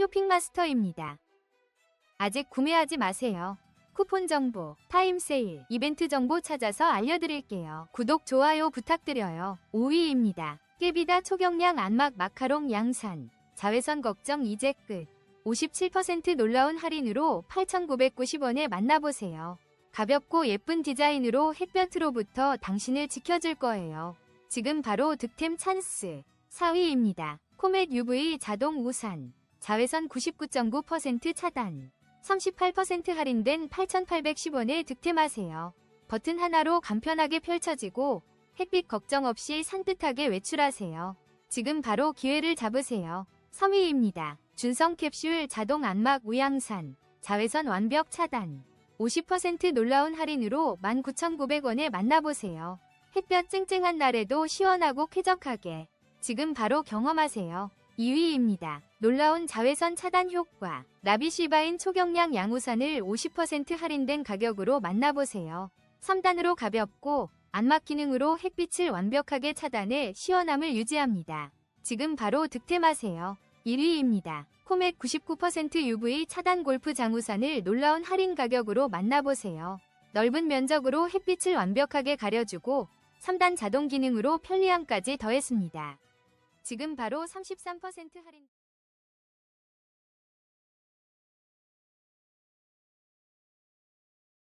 쇼핑마스터입니다. 아직 구매하지 마세요. 쿠폰 정보, 타임 세일, 이벤트 정보 찾아서 알려드릴게요. 구독, 좋아요 부탁드려요. 5위입니다. 깨비다 초경량 안막 마카롱 양산. 자외선 걱정 이제 끝. 57% 놀라운 할인으로 8,990원에 만나보세요. 가볍고 예쁜 디자인으로 햇볕으로부터 당신을 지켜줄 거예요. 지금 바로 득템 찬스. 4위입니다. 코멧 UV 자동 우산. 자외선 99.9% 차단. 38% 할인된 8,810원에 득템하세요. 버튼 하나로 간편하게 펼쳐지고 햇빛 걱정 없이 산뜻하게 외출하세요. 지금 바로 기회를 잡으세요. 3위입니다. 준성 캡슐 자동 안막 우양산. 자외선 완벽 차단. 50% 놀라운 할인으로 19,900원에 만나보세요. 햇볕 쨍쨍한 날에도 시원하고 쾌적하게. 지금 바로 경험하세요. 2위입니다. 놀라운 자외선 차단 효과. 라비시바인 초경량 양우산을 50% 할인된 가격으로 만나보세요. 3단으로 가볍고 안막 기능으로 햇빛을 완벽하게 차단해 시원함을 유지합니다. 지금 바로 득템하세요. 1위입니다. 코멧 99% UV 차단 골프 장우산을 놀라운 할인 가격으로 만나보세요. 넓은 면적으로 햇빛을 완벽하게 가려주고 3단 자동 기능으로 편리함까지 더했습니다. 지금 바로 33% 할인